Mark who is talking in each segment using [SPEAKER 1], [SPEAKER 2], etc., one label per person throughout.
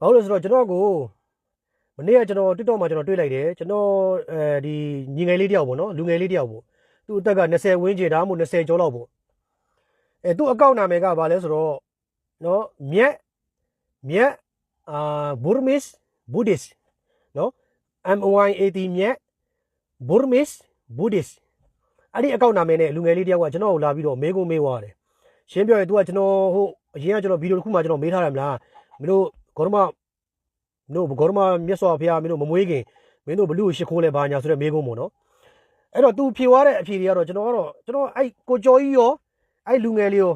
[SPEAKER 1] ဘာလို့လဲဆိုတော့ကျွန်တော်ကိုမနေ့ကကျွန်တော် TikTok မှာကျွန်တော်တွေ့လိုက်တယ်ကျွန်တော်အဲဒီညီငယ်လေးတယောက်ပေါ့နော်လူငယ်လေးတယောက်ပေါ့သူ့အသက်က20ဝန်းကျင်ဒါမှမဟုတ်20ကျော်လောက်ပေါ့အဲသူ့အကောင့်နာမည်ကဘာလဲဆိုတော့နော်မြက်မြက်အာဘူရမစ်ဘူဒစ်နော် MYAT မြက်ဘူရမစ်ဘူဒစ်အဲ့ဒီအကောင့်နာမည်နဲ့လူငယ်လေးတယောက်ကကျွန်တော်ကိုလာပြီးတော့မေးခွန်းမေးသွားတယ်ရှင်းပြောရင် तू ကကျွန်တော်ဟိုအရင်ကကျွန်တော်ဗီဒီယိုတစ်ခုမှကျွန်တော်မေးထားတယ်မလားမင်းတို့ ဂေါရမမင်းတို့ဂေါရမမြတ်စွာဘုရားမင်းတို့မမွေးခင်မင်းတို့ဘလူးကိုရှ िख ိုးလဲဘာညာဆိုတဲ့မေးခွန်းပေါ့နော်အဲ့တော့ तू ဖြေသွားတဲ့အဖြေတွေကတော့ကျွန်တော်ကတော့ကျွန်တော်အဲ့ကိုကျော်ကြီးရောအဲ့လူငယ်လေးရော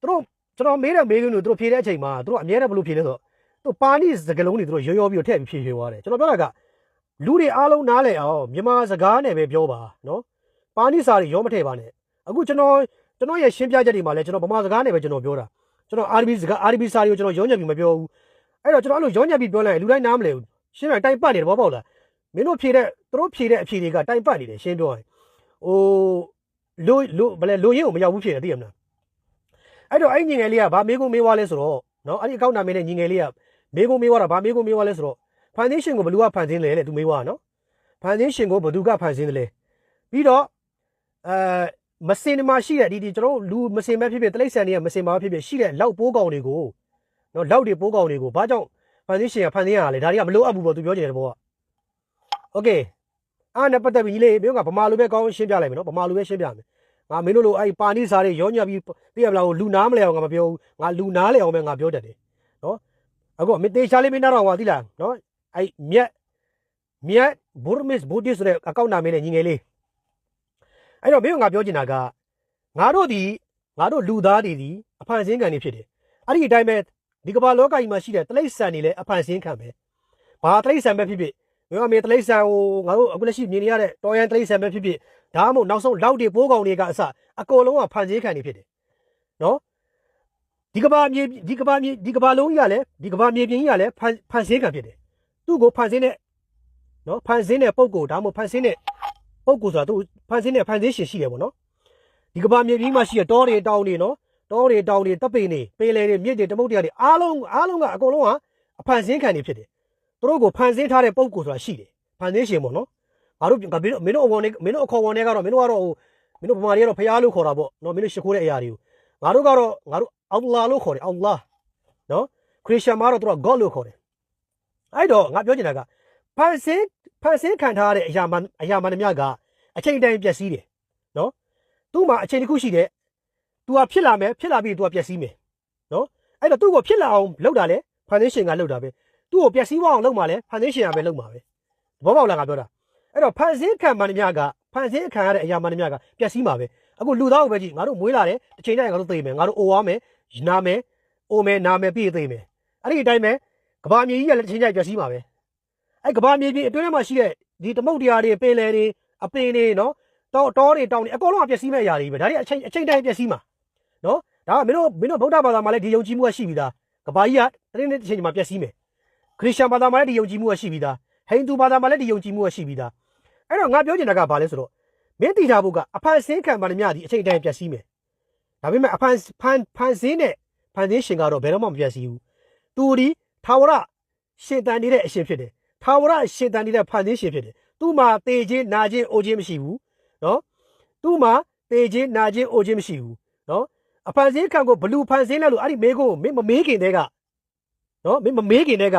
[SPEAKER 1] သူတို့ကျွန်တော်မေးတဲ့မေးခွန်းတွေသူတို့ဖြေတဲ့အချိန်မှာသူတို့အများနဲ့ဘလို့ဖြေလဲဆိုတော့သူပါဏိစကလုံးတွေသူတို့ရောရောပြီးတော့ထည့်ပြီးဖြေဖြေသွားတယ်ကျွန်တော်ပြောတာကလူတွေအားလုံးနားလည်အောင်မြန်မာစကားနဲ့ပဲပြောပါနော်ပါဏိစာတွေရောမထည့်ပါနဲ့အခုကျွန်တော်ကျွန်တော်ရဲ့ရှင်းပြချက်တွေမှာလည်းကျွန်တော်ဗမာစကားနဲ့ပဲကျွန်တော်ပြောတာကျွန်တော် RB စကား RB စာတွေကိုကျွန်တော်ရောညက်ပြီးမပြောဘူး အဲ့တော့ကျွန်တော်အဲ့လိုရောညက်ပြီးပြောလိုက်ရင်လူတိုင်းနားမလည်ဘူးရှင်းပြတိုင်ပတ်နေတယ်ဘောပေါက်လားမင်းတို့ဖြေတဲ့သူတို့ဖြေတဲ့အဖြေတွေကတိုင်ပတ်နေတယ်ရှင်းပြောရင်ဟိုလိုလိုဘယ်လဲလိုရင်းကိုမရောက်ဘူးဖြေတယ်သိရမလားအဲ့တော့အဲ့ညီငယ်လေးကဗာမေးကုန်းမေးွားလဲဆိုတော့နော်အဲ့ဒီအကောင့်နာမည်နဲ့ညီငယ်လေးကမေးကုန်းမေးွားတာဗာမေးကုန်းမေးွားလဲဆိုတော့ foundation ကိုဘယ်သူကဖန်ဆင်းလဲတဲ့သူမေးွားနော် foundation ကိုဘယ်သူကဖန်ဆင်းတယ်လဲပြီးတော့အဲမစင်မှာရှိတဲ့ဒီဒီကျွန်တော်တို့လူမစင်မဲ့ဖြစ်ဖြစ်တိရစ္ဆာန်တွေကမစင်မှာဖြစ်ဖြစ်ရှိတဲ့လောက်ပိုးကောင်တွေကို နော်လောက်တွေပိုးကောင်တွေကိုဘာကြောင့် foundation ကဖန်ဆင်းရတာလဲဒါတွေကမလိုအပ်ဘူးပေါ့သူပြောနေတယ်ဘောက okay အားနဲ့ပတ်သက်ပြီးညီလေးမင်းကဗမာလိုပဲကောင်းရှင်းပြလိုက်မယ်နော်ဗမာလိုပဲရှင်းပြမယ်ငါမင်းတို့လိုအဲ့ပါဏိစာတွေရောညပြီးသိရမလားလူနားမလဲအောင်ငါမပြောဘူးငါလူနားလဲအောင်ပဲငါပြောတတ်တယ်နော်အခုမတေချာလေးမင်းနာတော့ဟောသိလားနော်အဲ့မြက်မြက်ဘူရမစ်ဘူဒီဆိုတဲ့အကောင့်နာမည်နဲ့ညီငယ်လေးအဲ့တော့မင်းကငါပြောချင်တာကငါတို့ဒီငါတို့လူသားတွေဒီအဖန်ဆင်းခံနေဖြစ်တယ်အဲ့ဒီအတိုင်းပဲ ဒီကမ္ဘာလောကကြီးမှာရှိတဲ့တိရစ္ဆာန်တွေလည်းအဖန်ဆင်းခံပဲဘာတိရစ္ဆာန်ပဲဖြစ်ဖြစ်မင်းကမင်းတိရစ္ဆာန်ကိုငါတို့အခုလက်ရှိမြင်နေရတဲ့တော်ရန်တိရစ္ဆာန်ပဲဖြစ်ဖြစ်ဒါမှမဟုတ်နောက်ဆုံးလောက်တွေပိုးကောင်တွေကအစအကုန်လုံးကဖန်ဆင်းခံနေဖြစ်တယ်နော်ဒီကမ္ဘာမြေဒီကမ္ဘာမြေဒီကမ္ဘာလုံးကြီးကလည်းဒီကမ္ဘာမြေပြင်ကြီးကလည်းဖန်ဖန်ဆင်းခံဖြစ်တယ်သူ့ကိုဖန်ဆင်းတဲ့နော်ဖန်ဆင်းတဲ့ပုံကိုဒါမှမဟုတ်ဖန်ဆင်းတဲ့ပုံကိုဆိုတာသူဖန်ဆင်းတဲ့ဖန်ဆင်းရှင်ရှိတယ်ပေါ့နော်ဒီကမ္ဘာမြေပြင်မှာရှိတဲ့တောတွေတောင်တွေနော် တောတွေတောင်တွေတပ်ပိန်တွေပေလေတွေမြစ်တွေတမုတ်တရားတွေအားလုံးအားလုံးကအကုန်လုံးကအဖန်ဆင်းခံနေဖြစ်တယ်သူတို့ကိုဖန်ဆင်းထားတဲ့ပုံကိုဆိုတာရှိတယ်ဖန်ဆင်းရှင်ပေါ့နော်ငါတို့ငါမင်းတို့မင်းတို့အဝန်နဲ့မင်းတို့အခေါ်ဝန်နဲ့ကတော့မင်းတို့ကတော့ဟိုမင်းတို့ဗမာတွေကတော့ဖျားလို့ခေါ်တာပေါ့နော်မင်းတို့ရှ िख ိုးတဲ့အရာတွေကိုငါတို့ကတော့ငါတို့အလ္လာလို့ခေါ်တယ်အလ္လာနော်ခရစ်ယာန်မှာတော့သူက God လို့ခေါ်တယ်အဲ့တော့ငါပြောချင်တာကဖန်ဆင်းဖန်ဆင်းခံထားရတဲ့အရာမှအရာမှန်များကအချိန်တိုင်းပျက်စီးတယ်နော်သူ့မှာအချိန်တစ်ခုရှိတယ် तू ကဖြစ်လာမယ်ဖြစ်လာပြီး तू ကပျက်စီးမယ်နော်အဲ့တော့သူ့ကိုဖြစ်လာအောင်လုပ်တာလေ foundation ကလုပ်တာပဲသူ့ကိုပျက်စီးသွားအောင်လုပ်မှာလဲ foundation ကပဲလုပ်မှာပဲသဘောပေါက်လားငါပြောတာအဲ့တော့ဖန်ဆင်းခံမှန်များကဖန်ဆင်းခံရတဲ့အရာမှန်များကပျက်စီးမှာပဲအခုလူသားကိုပဲကြည့်ငါတို့မွေးလာတယ်တစ်ချိန်တိုင်းငါတို့သိမယ်ငါတို့အိုရမယ်နာမယ်အိုမယ်နာမယ်ပြီးသိမယ်အဲ့ဒီအတိုင်းပဲကဘာမြေကြီးကလည်းတစ်ချိန်တိုင်းပျက်စီးမှာပဲအဲ့ကဘာမြေကြီးအတွင်းထဲမှာရှိတဲ့ဒီတမုတ်တရားတွေပင်လယ်တွေအပင်တွေနော်တောတောတွေတောင်တွေအကုန်လုံးကပျက်စီးမဲ့အရာတွေပဲဒါတွေအချိန်အချိန်တိုင်းပျက်စီးမှာ နော်ဒါကမင်းတို့မင်းတို့ဗုဒ္ဓဘာသာမှာလည်းဒီယုံကြည်မှုကရှိပြီးသားကဘာကြီးကတနေ့နေ့တစ်ချိန်မှာပျက်စီးမယ်ခရစ်ယာန်ဘာသာမှာလည်းဒီယုံကြည်မှုကရှိပြီးသားဟိန္ဒူဘာသာမှာလည်းဒီယုံကြည်မှုကရှိပြီးသားအဲ့တော့ငါပြောချင်တာကဘာလဲဆိုတော့မင်းတီထားဖို့ကအဖန်ဆင်းခံပါလိမ့်များဒီအချိန်တိုင်းပျက်စီးမယ်ဒါပေမဲ့အဖန်ဖန်ဖန်ဆင်းတဲ့ဖန်ဆင်းရှင်ကတော့ဘယ်တော့မှမပျက်စီးဘူးသူဒီထာဝရရှင်တန်နေတဲ့အရှင်ဖြစ်တယ်ထာဝရရှင်တန်နေတဲ့ဖန်ဆင်းရှင်ဖြစ်တယ်သူ့မှာတေခြင်းနာခြင်းအိုခြင်းမရှိဘူးနော်သူ့မှာတေခြင်းနာခြင်းအိုခြင်းမရှိဘူးနော် အဖန်ဆင်းခံကိုဘလူးဖန်ဆင်းလဲလို့အဲ့ဒီမေးခွန်းကိုမင်းမမေးခင်တည်းကနော်မင်းမမေးခင်တည်းက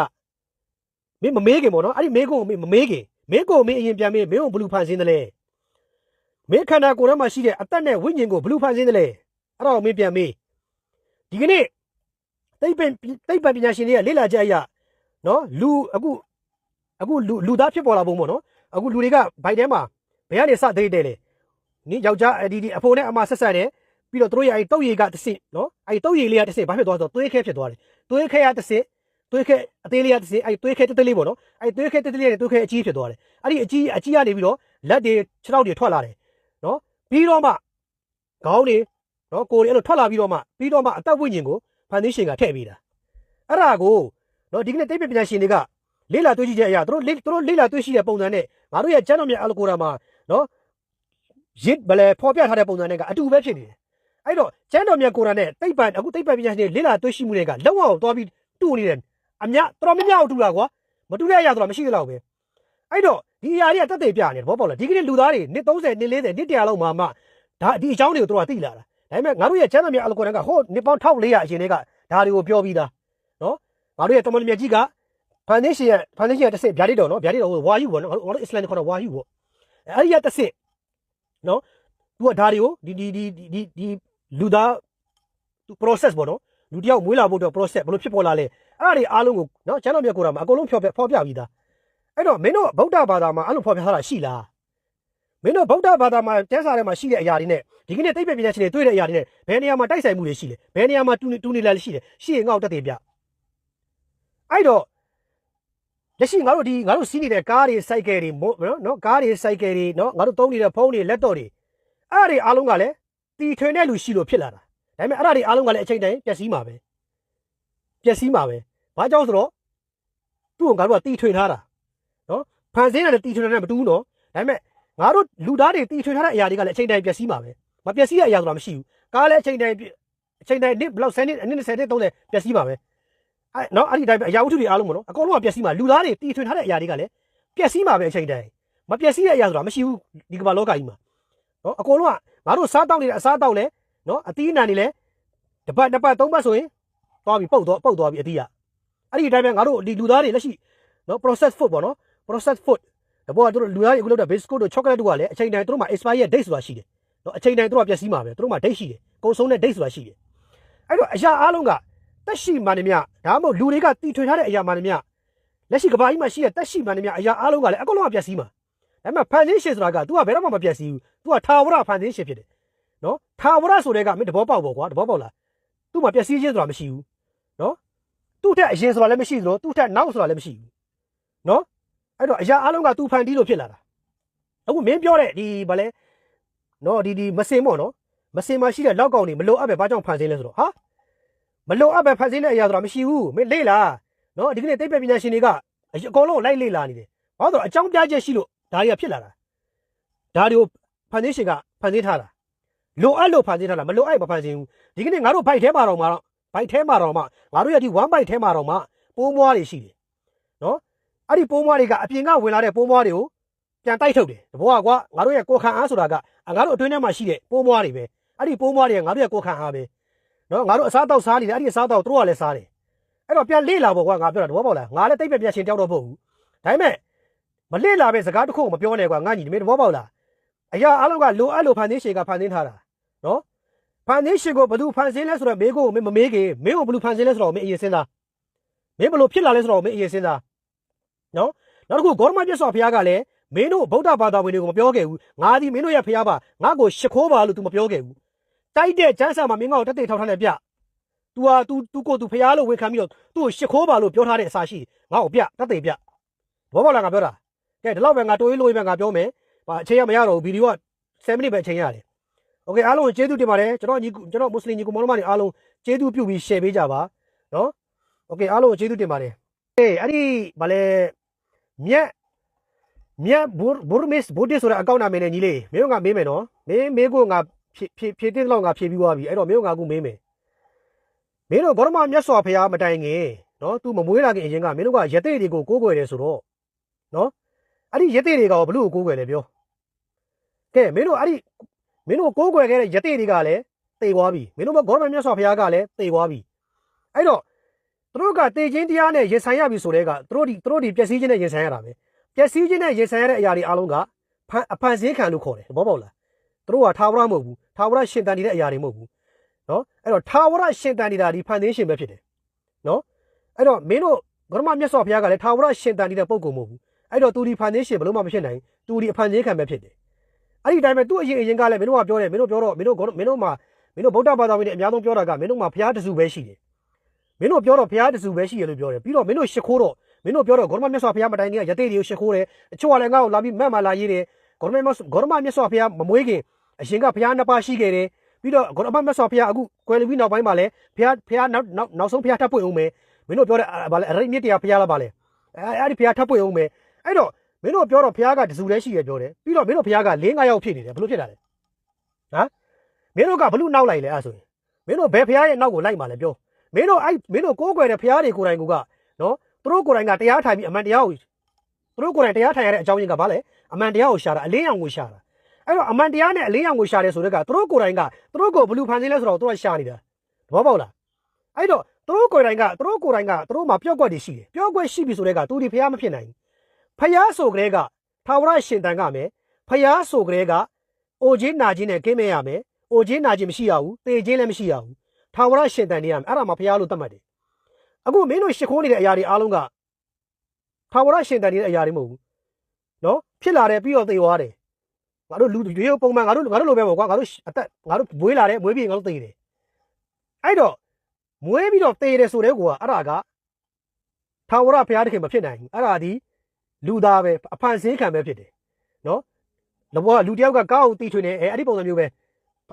[SPEAKER 1] မင်းမမေးခင်ပေါ့နော်အဲ့ဒီမေးခွန်းကိုမင်းမမေးခင်မင်းကိုမင်းအရင်ပြန်မေးမင်းကိုဘလူးဖန်ဆင်းတယ်လဲမင်းခန္ဓာကိုယ်ထဲမှာရှိတဲ့အသက်နဲ့ဝိညာဉ်ကိုဘလူးဖန်ဆင်းတယ်လဲအဲ့ဒါကိုမင်းပြန်မေးဒီကနေ့သိပ္ပံသိပ္ပံပညာရှင်တွေကလေ့လာကြရနော်လူအခုအခုလူလူသားဖြစ်ပေါ်လာပုံပေါ့နော်အခုလူတွေကဘိုက်ထဲမှာဘယ်ကနေစသိတဲ့လဲနင်ယောက်ျားဒီဒီအဖိုးနဲ့အမဆက်ဆက်တယ် ပြီးတော့တို့ရဲ့အဲ့တုတ်ရည်ကတစ်ဆင့်နော်အဲ့တုတ်ရည်လေးကတစ်ဆင့်ဘာဖြစ်သွားဆိုတော့သွေးခဲဖြစ်သွားတယ်သွေးခဲကတစ်ဆင့်သွေးခဲအသေးလေးကတစ်ဆင့်အဲ့သွေးခဲတက်တက်လေးပေါ့နော်အဲ့သွေးခဲတက်တက်လေးနဲ့သွေးခဲအကြီးဖြစ်သွားတယ်အဲ့ဒီအကြီးအကြီးကနေပြီးတော့လက်တွေခြေထောက်တွေထွက်လာတယ်နော်ပြီးတော့မှခေါင်းတွေနော်ကိုယ်တွေအဲ့လိုထွက်လာပြီးတော့မှပြီးတော့မှအသက်ဝိညာဉ်ကိုဖန်သင်းရှင်ကထည့်ပေးတာအဲ့ဒါကိုနော်ဒီကနေ့တိတ်ပညာရှင်တွေကလေ့လာတွေ့ရှိတဲ့အရာတို့လေတို့လေ့လာတွေ့ရှိတဲ့ပုံစံနဲ့ငါတို့ရဲ့ကျမ်းတော်မြတ်အလကိုရာမှာနော်ရစ်ဘလဲဖော်ပြထားတဲ့ပုံစံနဲ့ကအတူပဲဖြစ်နေတယ် အဲ့တော့ကျမ်းတော်မြတ်ကိုရာနဲ့တိတ်ပံအခုတိတ်ပံပညာရှင်တွေလေ့လာတွေ့ရှိမှုတွေကလောက်အောင်သွားပြီးတူနေတယ်အများတော်များများကိုတူတာကွာမတူတဲ့အရာဆိုတာမရှိသလောက်ပဲအဲ့တော့ဒီအရာတွေကတက်သေးပြနေတယ်ဘောပေါက်လားဒီကနေ့လူသားတွေနှစ်30နှစ်40နှစ်100လောက်မှမှဒါဒီအကြောင်းတွေကိုတို့ကသိလာတာဒါပေမဲ့ငါတို့ရဲ့ချမ်းသာမြတ်အလကုရ်အာန်ကဟိုနှစ်ပေါင်း1400အရင်တည်းကဒါတွေကိုပြောပြီးသားနော်ငါတို့ရဲ့တမန်တော်မြတ်ကြီးကဖန်နေရှင်ရဲ့ဖန်နေရှင်ရဲ့တစ်စစ်ဗျာဒိတ်တော်နော်ဗျာဒိတ်တော်ဟိုဝါယူပေါ့နော်ငါတို့ငါတို့အစ္စလာမ်ခေါ်တော့ဝါယူပေါ့အဲ့ဒီကတစ်စစ်နော်သူကဒါတွေကိုဒီဒီဒီဒီဒီ လူသားသူ process ပေါ့နော်လူတယောက်မွေးလာဖို့အတွက် process ဘယ်လိုဖြစ်ပေါ်လာလဲအဲ့ဒါတွေအားလုံးကိုနော်ချမ်းတော်မြတ်ကိုယ်တော်မှာအကုန်လုံးဖော်ပြဖော်ပြပြီးသားအဲ့တော့မင်းတို့ဗုဒ္ဓဘာသာမှာအဲ့လိုဖော်ပြထားတာရှိလားမင်းတို့ဗုဒ္ဓဘာသာမှာတဲစာထဲမှာရှိတဲ့အရာတွေနဲ့ဒီကနေ့တိတ်ပဲပညာရှင်တွေတွေ့တဲ့အရာတွေနဲ့ဘယ်နေရာမှာတိုက်ဆိုင်မှုတွေရှိလဲဘယ်နေရာမှာတူနေတူနေလာရှိလဲရှိရင်ငါ့ကိုတက်တည်ပြအဲ့တော့လက်ရှိငါတို့ဒီငါတို့စီးနေတဲ့ကားတွေစိုက်ကယ်တွေနော်နော်ကားတွေစိုက်ကယ်တွေနော်ငါတို့သုံးနေတဲ့ဖုန်းတွေလက်တော့တွေအဲ့ဒါတွေအားလုံးကလည်း တီထွင်တဲ့လူရှိလို့ဖြစ်လာတာဒါပေမဲ့အဲ့ဒါတွေအားလုံးကလည်းအချိန်တိုင်းပျက်စီးမှာပဲပျက်စီးမှာပဲဘာကြောင့်ဆိုတော့သူ့ကိုငါတို့ကတီထွင်ထားတာနော်ဖန်ဆင်းတဲ့တီထွင်တဲ့မတူဘူးနော်ဒါပေမဲ့ငါတို့လူသားတွေတီထွင်ထားတဲ့အရာတွေကလည်းအချိန်တိုင်းပျက်စီးမှာပဲမပျက်စီးတဲ့အရာဆိုတာမရှိဘူးကားလည်းအချိန်တိုင်းအချိန်တိုင်းနှစ်ဘယ်လောက်10နှစ်အနည်း20နှစ်30ပျက်စီးမှာပဲအဲ့နော်အဲ့ဒီတိုင်းပဲအရာဝတ္ထုတွေအားလုံးပေါ့နော်အကုန်လုံးကပျက်စီးမှာလူသားတွေတီထွင်ထားတဲ့အရာတွေကလည်းပျက်စီးမှာပဲအချိန်တိုင်းမပျက်စီးတဲ့အရာဆိုတာမရှိဘူးဒီကမ္ဘာလောကကြီးမှာနော်အကုန်လုံးက ငါတို့စားတောက်နေတဲ့အစားတောက်လဲနော်အသီးအနှံတွေလဲတစ်ပတ်တစ်ပတ်သုံးပတ်ဆိုရင်သွားပြီပုတ်သွားပုတ်သွားပြီအသီးကအဲ့ဒီအတိုင်းပဲငါတို့ဒီလူသားတွေလက်ရှိနော် process food ပေါ့နော် process food တဘောကတို့လူသားတွေအခုလောက်တဲ့ biscuit တို့ chocolate တို့ကလည်းအချိန်တိုင်းတို့မှာ expire date ဆိုတာရှိတယ်နော်အချိန်တိုင်းတို့ကပျက်စီးမှာပဲတို့မှာ date ရှိတယ်ကုန်ဆုံးတဲ့ date ဆိုတာရှိတယ်အဲ့တော့အရာအားလုံးကတက်ရှိမှန်တယ်မြဒါမှမဟုတ်လူတွေကတီထွင်ထားတဲ့အရာမှန်တယ်မြလက်ရှိကဘာကြီးမှာရှိတဲ့တက်ရှိမှန်တယ်မြအရာအားလုံးကလည်းအကုန်လုံးကပျက်စီးမှာ ဒါပေမဲ့ foundation ဆိုတာက तू ကဘယ်တော့မှမပျက်စီးဘူး तू ကထာဝရ foundation ဖြစ်တယ်နော်ထာဝရဆိုတဲ့ကမင်းတဘောပေါက်ပေါ့ကွာတဘောပေါက်လား तू မှာပျက်စီးခြင်းဆိုတာမရှိဘူးနော်သူ့ထက်အရင်ဆိုတာလည်းမရှိသလိုသူ့ထက်နောက်ဆိုတာလည်းမရှိဘူးနော်အဲ့တော့အရာအားလုံးက तू ဖန်တီးလို့ဖြစ်လာတာအခုမင်းပြောတဲ့ဒီဗာလဲနော်ဒီဒီမစင်ပေါ့နော်မစင်မှာရှိတဲ့လောက်ကောင်တွေမလိုအပ်ပဲဘာကြောင့်ဖန်ဆင်းလဲဆိုတော့ဟာမလိုအပ်ပဲဖန်ဆင်းတဲ့အရာဆိုတာမရှိဘူးမင်းလေ့လာနော်ဒီကနေ့သိပ္ပံပညာရှင်တွေကအကုန်လုံးလိုက်လေ့လာနေတယ်ဘာလို့ဆိုတော့အကြောင်းပြချက်ရှိလို့ ဒါတွေကဖြစ်လာတာဒါတွေကိုဖန်ဆင်းရှင်ကဖန်ဆင်းထားတာလိုအပ်လို့ဖန်ဆင်းထားတာမလိုအပ်မဖန်ဆင်းဘူးဒီကနေ့ငါတို့ဘိုက်ထဲမှာတော့မှာတော့ဘိုက်ထဲမှာတော့မှငါတို့ရဲ့ဒီ1ဘိုက်ထဲမှာတော့မှပိုးမွားတွေရှိတယ်နော်အဲ့ဒီပိုးမွားတွေကအပြင်ကဝင်လာတဲ့ပိုးမွားတွေကိုပြန်တိုက်ထုတ်တယ်တဘောကကွာငါတို့ရဲ့ကိုခံအားဆိုတာကငါတို့အတွင်းထဲမှာရှိတဲ့ပိုးမွားတွေပဲအဲ့ဒီပိုးမွားတွေကငါတို့ရဲ့ကိုခံအားပဲနော်ငါတို့အစားတောက်စားနေတယ်အဲ့ဒီအစားတောက်တို့ကလည်းစားတယ်အဲ့တော့ပြန်လေ့လာဖို့ကွာငါပြောတာတဘောပေါက်လားငါလည်းတိတ်ပဲပြန်ရှင်တယောက်တော့မဟုတ်ဘူးဒါပေမဲ့ မလေ့လာပဲစကားတစ်ခုမပြောနဲ့ကွာငါညီဒီမေတဘောပေါက်လားအရာအလုံးကလိုအပ်လို့ဖန်ဆင်းရှေကဖန်ဆင်းထားတာနော်ဖန်ဆင်းရှေကိုဘယ်သူဖန်ဆင်းလဲဆိုတော့မေးကိုမင်းမမေးခင်မင်းကိုဘယ်သူဖန်ဆင်းလဲဆိုတော့မင်းအရင်စဉ်းစားမင်းဘယ်လိုဖြစ်လာလဲဆိုတော့မင်းအရင်စဉ်းစားနော်နောက်တစ်ခုဂေါရမပြတ်စွာဘုရားကလည်းမင်းတို့ဗုဒ္ဓဘာသာဝင်တွေကိုမပြောခဲ့ဘူးငါဒီမင်းတို့ရဲ့ဖရားပါငါ့ကိုရှ िख ိုးပါလို့ तू မပြောခဲ့ဘူးတိုက်တဲ့ကျန်းစာမှာမင်းကောတက်တဲ့ထောက်ထားနေပြ तू ဟာ तू तू ကို तू ဖရားလို့ဝန်ခံပြီးတော့သူ့ကိုရှ िख ိုးပါလို့ပြောထားတဲ့အစာရှိငါ့ကိုပြတက်တဲ့ပြဘောပေါက်လာငါပြောတာ ကဲဒီလောက်ပဲငါတိုးရေးလို့ပဲငါပြောမယ်ဟာအချိန်ရမရတော့ဘူးဗီဒီယိုက7မိနစ်ပဲအချိန်ရတယ်โอเคအားလုံးကျေးဇူးတင်ပါတယ်ကျွန်တော်ညီကျွန်တော်မွတ်စလင်ညီကိုမောင်နှမတွေအားလုံးကျေးဇူးပြုပြီး share ပေးကြပါနော်โอเคအားလုံးကျေးဇူးတင်ပါတယ်အေးအဲ့ဒီဗာလဲမြက်မြက်ဘူဘူမစ်ဘူဒီဆိုတဲ့အကောင့်နာမည်နဲ့ညီလေးမင်းတို့ကမေးမယ်နော်မင်းမေးကိုငါဖြည့်ဖြည့်ဖြည့်တဲ့လောက်ငါဖြည့်ပြီးသွားပြီအဲ့တော့မင်းတို့ငါကူမေးမယ်မင်းတို့ဂေါရမမြတ်စွာဘုရားမတိုင်ခင်နော် तू မမွေးလာခင်အရင်ကမင်းတို့ကရတဲ့တွေကိုကိုးကွယ်တယ်ဆိုတော့နော် အဲ့ဒီရတဲ့တွေကဘလို့ကိုးကွယ်လဲပြောကဲမင်းတို့အဲ့ဒီမင်းတို့ကိုးကွယ်ခဲ့တဲ့ရတဲ့တွေကလည်းတေသွားပြီမင်းတို့ဂေါရမမြတ်စွာဘုရားကလည်းတေသွားပြီအဲ့တော့သူတို့ကတေချင်းတရားနဲ့ရင်ဆိုင်ရပြီဆိုတဲ့ကသူတို့ဒီသူတို့ဒီပျက်စီးခြင်းနဲ့ရင်ဆိုင်ရတာပဲပျက်စီးခြင်းနဲ့ရင်ဆိုင်ရတဲ့အရာတွေအားလုံးကဖန်အဖန်စင်းခံလို့ခေါ်တယ်ဘောပေါက်လားသူတို့ကထာဝရမဟုတ်ဘူးထာဝရရှင်တန်နေတဲ့အရာတွေမဟုတ်ဘူးနော်အဲ့တော့ထာဝရရှင်တန်နေတာဒီဖန်သင်းရှင်ပဲဖြစ်တယ်နော်အဲ့တော့မင်းတို့ဂရမမြတ်စွာဘုရားကလည်းထာဝရရှင်တန်နေတဲ့ပုံကုံမဟုတ်ဘူး အဲ့တော့သူဒီဖန်သင်းရှင်ဘယ်လို့မှမဖြစ်နိုင်သူဒီအဖန်စင်းခံပဲဖြစ်တယ်အဲ့ဒီတိုင်းပဲသူ့အရင်အရင်ကလည်းမင်းတို့ကပြောတယ်မင်းတို့ပြောတော့မင်းတို့မင်းတို့မှာမင်းတို့ဗုဒ္ဓဘာသာဝင်တွေအများဆုံးပြောတာကမင်းတို့မှာဘုရားတဆူပဲရှိတယ်မင်းတို့ပြောတော့ဘုရားတဆူပဲရှိရလို့ပြောတယ်ပြီးတော့မင်းတို့ရှ िख ိုးတော့မင်းတို့ပြောတော့ဂေါရမမြတ်စွာဘုရားမတိုင်ခင်ကရသေးတွေကိုရှ िख ိုးတယ်အချို့ကလည်းငါ့ကိုလာပြီးမက်မာလာရေးတယ်ဂေါရမမြတ်ဂေါရမမြတ်စွာဘုရားမမွေးခင်အရှင်ကဘုရားနှစ်ပါးရှိခဲ့တယ်ပြီးတော့ဂေါရမမြတ်စွာဘုရားအခုကွယ်လွန်ပြီးနောက်ပိုင်းမှာလည်းဘုရားဘုရားနောက်နောက်နောက်ဆုံးဘုရားထပ်ပွင့်အောင်မယ်မင်းတို့ပြောတဲ့ဗာလဲအရိမြစ်တရားဘုရားလားဗာလဲအဲအဲ့ဒီဘုရားထပ်ပွင့်အောင်မယ် အဲ့တော့မင်းတို့ပြောတော့ဘုရားကတဆူလည်းရှိရပြောတယ်ပြီးတော့မင်းတို့ဘုရားက၄၅ယောက်ဖြစ်နေတယ်ဘလို့ဖြစ်တာလဲဟမ်မင်းတို့ကဘလို့နောက်လိုက်လဲအဲ့ဆိုရင်မင်းတို့ဘယ်ဘုရားရဲ့နောက်ကိုလိုက်မှာလဲပြောမင်းတို့အဲ့မင်းတို့ကိုးကွယ်တဲ့ဘုရားတွေကိုယ်တိုင်ကနော်သူတို့ကိုယ်တိုင်ကတရားထိုင်ပြီးအမှန်တရားကိုသူတို့ကိုယ်တိုင်တရားထိုင်ရတဲ့အကြောင်းရင်းကဘာလဲအမှန်တရားကိုရှာတာအလင်းရောင်ကိုရှာတာအဲ့တော့အမှန်တရားနဲ့အလင်းရောင်ကိုရှာတယ်ဆိုတဲ့ကသူတို့ကိုယ်တိုင်ကသူတို့ကိုဘလူးဖန်ဆင်းလဲဆိုတော့သူတို့ကရှာနေတာသဘောပေါက်လားအဲ့တော့သူတို့ကိုယ်တိုင်ကသူတို့ကိုယ်တိုင်ကသူတို့မှာပျော့ကွက်တွေရှိတယ်ပျော့ကွက်ရှိပြီဆိုတဲ့ကသူဒီဖျားမဖြစ်နိုင်ဘူး ဖျားဆိုကြတဲ့ကထာဝရရှင်တန်ကမယ်ဖျားဆိုကြတဲ့ကအိုချင်းနာချင်းနဲ့ကင်းမဲရမယ်အိုချင်းနာချင်းမရှိရဘူးတေချင်းလည်းမရှိရဘူးထာဝရရှင်တန်နေရမယ်အဲ့ဒါမှဖျားလို့သတ်မှတ်တယ်အခုမင်းတို့ရှ िख ိုးနေတဲ့အရာတွေအားလုံးကထာဝရရှင်တန်နေတဲ့အရာတွေမဟုတ်ဘူးနော်ဖြစ်လာတယ်ပြီးတော့သေသွားတယ်ငါတို့လူတွေပုံမှန်ငါတို့ငါတို့လိုပဲပေါ့ကွာငါတို့အသက်ငါတို့မွေးလာတယ်မွေးပြီးငါတို့သေတယ်အဲ့တော့မွေးပြီးတော့သေတယ်ဆိုတဲ့ကွာအဲ့ဒါကထာဝရဘုရားသခင်မဖြစ်နိုင်ဘူးအဲ့ဒါဒီ လူသားပဲအဖန်ဆင်းခံပဲဖြစ်တယ်နော်လဘောကလူတယောက်ကကောက်တီထွင်နေအဲအဲ့ဒီပုံစံမျိုးပဲ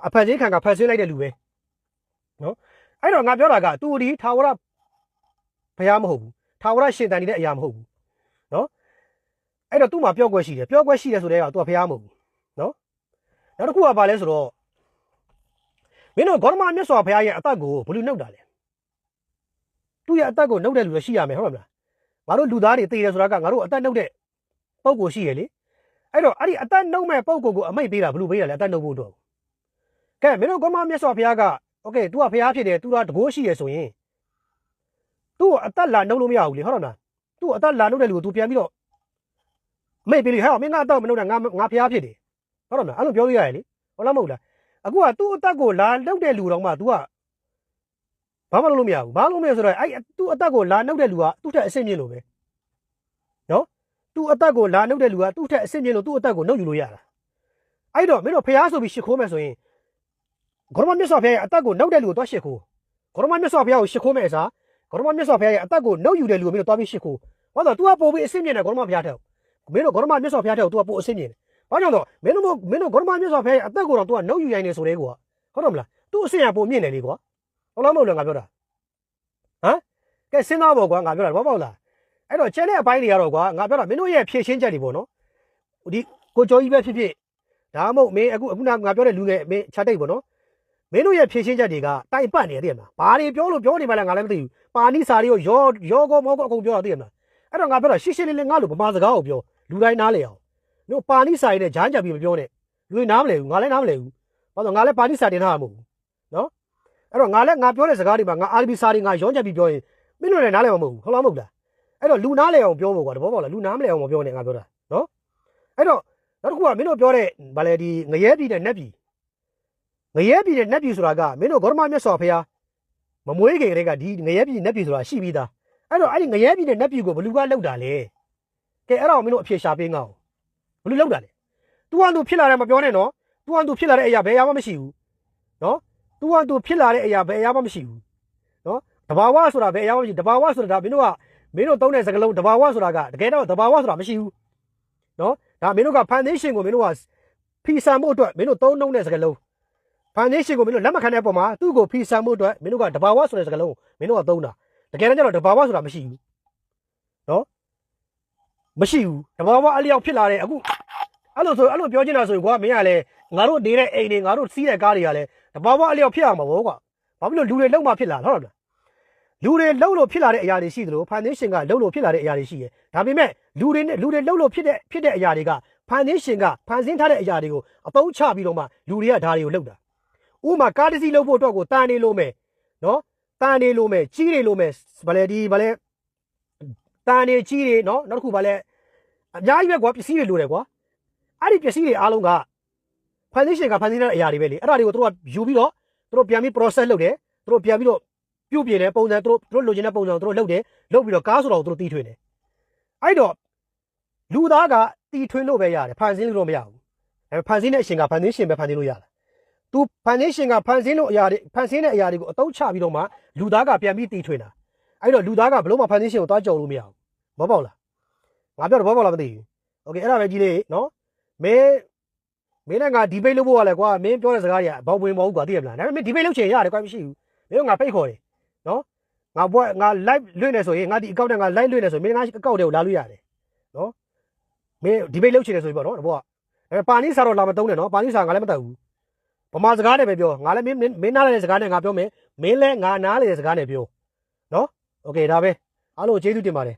[SPEAKER 1] အဖန်ဆင်းခံကဖန်ဆင်းလိုက်တဲ့လူပဲနော်အဲ့တော့ငါပြောတာကသူဒီထာဝရဘုရားမဟုတ်ဘူးထာဝရရှင်တန်နေတဲ့အရာမဟုတ်ဘူးနော်အဲ့တော့သူ့မှာပြောကွက်ရှိတယ်ပြောကွက်ရှိတယ်ဆိုတဲ့ကသူကဘုရားမဟုတ်ဘူးနော်နောက်တစ်ခုကဘာလဲဆိုတော့မင်းတို့ဂေါရမမြတ်စွာဘုရားရဲ့အသက်ကိုဘယ်လိုနှုတ်တာလဲသူ့ရဲ့အသက်ကိုနှုတ်တဲ့လူလည်းရှိရမယ်ဟုတ်မလား ငါတို့လူသားတွေသိတယ်ဆိုတာကငါတို့အသက်နှုတ်တဲ့ပုံကိုရှိရလေအဲ့တော့အဲ့ဒီအသက်နှုတ်မဲ့ပုံကိုကိုအမိတ်ပေးတာဘယ်လိုပေးရလဲအသက်နှုတ်ဖို့တော့ကဲမင်းတို့ဂေါရမမြတ်စွာဘုရားကโอเค तू ကဘုရားဖြစ်တယ် तू ကတကိုးရှိရဆိုရင် तू အသက်လာနှုတ်လို့မရဘူးလေဟုတ်တယ်မလား तू အသက်လာနှုတ်တဲ့လူကို तू ပြန်ပြီးတော့မိတ်ပေးလို့ဟဲ့မင်းကအသက်မနှုတ်တာငါငါဘုရားဖြစ်တယ်ဟုတ်တယ်မလားအဲ့လိုပြောလို့ရတယ်လေဟုတ်လားမဟုတ်လားအခုက तू အသက်ကိုလာနှုတ်တဲ့လူတော့မှ तू က ဘာမှလုပ်လို့မရဘူးဘာလို့မလဲဆိုတော့အဲ့ तू အသက်ကိုလာနှုတ်တဲ့လူကသူ့ထက်အဆင့်မြင့်လို့ပဲနော် तू အသက်ကိုလာနှုတ်တဲ့လူကသူ့ထက်အဆင့်မြင့်လို့သူ့အသက်ကိုနှုတ်ယူလို့ရတာအဲ့တော့မင်းတို့ဖျားဆိုပြီးရှ िख ိုးမယ်ဆိုရင်ဂရမမြတ်စွာဘုရားရဲ့အသက်ကိုနှုတ်တဲ့လူကိုသွားရှ िख ိုးဂရမမြတ်စွာဘုရားကိုရှ िख ိုးမယ်အစားဂရမမြတ်စွာဘုရားရဲ့အသက်ကိုနှုတ်ယူတဲ့လူကိုမင်းတို့သွားပြီးရှ िख ိုးဘာလို့ तू ကပို့ပြီးအဆင့်မြင့်တယ်ဂရမဘုရားထက်မင်းတို့ဂရမမြတ်စွာဘုရားထက် तू ကပို့အဆင့်မြင့်တယ်ဘာကြောင့်တော့မင်းတို့မင်းတို့ဂရမမြတ်စွာဘုရားရဲ့အသက်ကိုတော့ तू ကနှုတ်ယူနိုင်နေဆိုတဲ့ကွာဟုတ်တယ်မလား तू အဆင့်ကပို့မြင့်တယ်လေကွာ ဟုတ်လားမဟုတ်လားငါပြောတာဟမ်ကဲစဉ်းစားပေါ့ကွာငါပြောတာဘာပေါ့လားအဲ့တော့ကျန်တဲ့အပိုင်းတွေကတော့ကွာငါပြောတာမင်းတို့ရဲ့ဖြည့်ရှင်းချက်တွေပေါ့နော်ဒီကိုကျော်ကြီးပဲဖြစ်ဖြစ်ဒါမှမဟုတ်မင်းအခုအခုနငါပြောတဲ့လူငယ်မင်းချတိတ်ပေါ့နော်မင်းတို့ရဲ့ဖြည့်ရှင်းချက်တွေကတိုင်ပတ်နေတယ်သိရမလားဘာတွေပြောလို့ပြောနေမှလဲငါလည်းမသိဘူးပါဏိစာတွေကိုရောရောကောမောကောအကုန်ပြောတာသိရမလားအဲ့တော့ငါပြောတာရှင်းရှင်းလင်းလင်းငါလိုဗမာစကားကိုပြောလူတိုင်းနားလေအောင်တို့ပါဏိစာတွေနဲ့ဂျားကြပ်ပြီးမပြောနဲ့လူတွေနားမလဲဘူးငါလည်းနားမလဲဘူးဘာလို့ငါလည်းပါဏိစာတင်ထားမှာမဟုတ်ဘူးနော် အဲ့တော့ငါလည်းငါပြောတဲ့စကားတွေမှာငါအာရဘီစာတွေငါရောကြပ်ပြီးပြောရင်မင်းတို့လည်းနားလဲမှာမဟုတ်ဘူးဟုတ်လားမဟုတ်လားအဲ့တော့လူနားလဲအောင်ပြောဖို့ကွာတဘောပေါက်လားလူနားမလဲအောင်မပြောနဲ့ငါပြောတာနော်အဲ့တော့နောက်တစ်ခုကမင်းတို့ပြောတဲ့ဗာလေဒီငရဲပြည်နဲ့နက်ပြည်ငရဲပြည်နဲ့နက်ပြည်ဆိုတာကမင်းတို့ဂေါရမမြတ်စွာဘုရားမမွေးခင်တည်းကဒီငရဲပြည်နက်ပြည်ဆိုတာရှိပြီးသားအဲ့တော့အဲ့ဒီငရဲပြည်နဲ့နက်ပြည်ကိုဘလူကလောက်တာလေကဲအဲ့ဒါကိုမင်းတို့အဖြေရှာပေးငါ့ကိုဘလူလောက်တာလေ तू က तू ဖြစ်လာတယ်မပြောနဲ့နော် तू က तू ဖြစ်လာတဲ့အရာဘယ်အရာမှမရှိဘူးနော် तू က तू ဖြစ်လာတဲ့အရာဘယ်အရာမှမရှိဘူးနော်တဘာဝဆိုတာဘယ်အရာမှမရှိတဘာဝဆိုတာဒါမင်းတို့ကမင်းတို့သုံးတဲ့စကားလုံးတဘာဝဆိုတာကတကယ်တော့တဘာဝဆိုတာမရှိဘူးနော်ဒါမင်းတို့က foundation ကိုမင်းတို့ကဖီဆန်ဖို့အတွက်မင်းတို့သုံးနှုံးတဲ့စကားလုံး foundation ကိုမင်းတို့လက်မခံတဲ့အပေါ်မှာသူ့ကိုဖီဆန်ဖို့အတွက်မင်းတို့ကတဘာဝဆိုတဲ့စကားလုံးကိုမင်းတို့ကသုံးတာတကယ်တမ်းကျတော့တဘာဝဆိုတာမရှိဘူးနော်မရှိဘူးတဘာဝအလျောက်ဖြစ်လာတဲ့အခုအဲ့လိုဆိုအဲ့လိုပြောချင်တာဆိုရင်ကွာမင်းကလည်း ငါတို့နေတဲ့အိမ်တွေငါတို့စီးတဲ့ကားတွေကလည်းတဘာဝအလျောက်ဖြစ်အောင်မဟုတ်ကွာဘာဖြစ်လို့လူတွေလုံမှဖြစ်လာဟုတ်လားလူတွေလုံလို့ဖြစ်လာတဲ့အရာတွေရှိသလို foundation ကလုံလို့ဖြစ်လာတဲ့အရာတွေရှိတယ်ဒါပေမဲ့လူတွေနဲ့လူတွေလုံလို့ဖြစ်တဲ့ဖြစ်တဲ့အရာတွေက foundation ကဖန်ဆင်းထားတဲ့အရာတွေကိုအသုံးချပြီးတော့မှလူတွေကဒါတွေကိုလုပ်တာဥပမာကားတစ်စီးလုံဖို့အတွက်ကိုတန်နေလို့မယ်နော်တန်နေလို့မယ်ကြီးနေလို့မယ်ဗလဲဒီဗလဲတန်နေကြီးနေနော်နောက်တစ်ခုဗလဲအများကြီးပဲကွာပစ္စည်းတွေလိုတယ်ကွာအဲ့ဒီပစ္စည်းတွေအားလုံးက foundation ကဖန်ဆင်းထားတဲ့အရာတွေပဲလေအဲ့ဒါတွေကိုသူတို့ကယူပြီးတော့သူတို့ပြန်ပြီး process လုပ်တယ်သူတို့ပြန်ပြီးတော့ပြုတ်ပြတယ်ပုံစံသူတို့သူတို့လိုချင်တဲ့ပုံစံသူတို့လုပ်တယ်လုပ်ပြီးတော့ကားဆိုတော့သူတို့တီးထွင်တယ်အဲ့တော့လူသားကတီးထွင်လို့ပဲရတယ်ဖန်ဆင်းလို့တော့မရဘူးဒါပေမဲ့ဖန်ဆင်းတဲ့အရှင်ကဖန်ဆင်းရှင်ပဲဖန်ဆင်းလို့ရတာသူဖန်ဆင်းရှင်ကဖန်ဆင်းလို့အရာတွေဖန်ဆင်းတဲ့အရာတွေကိုအသုံးချပြီးတော့မှလူသားကပြန်ပြီးတီးထွင်တာအဲ့တော့လူသားကဘလို့မှဖန်ဆင်းရှင်ကိုသွားကြော်လို့မရဘူးဘောပေါက်လားငါပြောတော့ဘောပေါက်လားမသိဘူးโอเคအဲ့ဒါပဲကြည့်လေနော်မင်း မင်းနဲ့ငါဒီဘိတ်လုပ်ဖို့ကလည်းကွာမင်းပြောတဲ့စကားတွေကဘောက်ဝင်မဟုတ်ကွာသိရမလားဒါပေမဲ့ဒီဘိတ်လုပ်ချင်ရတယ်ကွာမရှိဘူးမင်းကငါဖိတ်ခေါ်တယ်နော်ငါဘွက်ငါ live လွှင့်နေဆိုရင်ငါဒီ account နဲ့ငါ live လွှင့်နေဆိုရင်မင်းငါ account တွေကိုလာလို့ရတယ်နော်မင်းဒီဘိတ်လုပ်ချင်တယ်ဆိုရင်ပေါ့နော်တဘောကဒါပေမဲ့ပါဏိစာတော့လာမတုံးနဲ့နော်ပါဏိစာငါလည်းမတတ်ဘူးဗမာစကားနဲ့ပဲပြောငါလည်းမင်းမင်းနားလေတဲ့စကားနဲ့ငါပြောမယ်မင်းလည်းငါနားလေတဲ့စကားနဲ့ပြောနော်โอเคဒါပဲ အားလုံးကျေးဇူးတင်ပါတယ်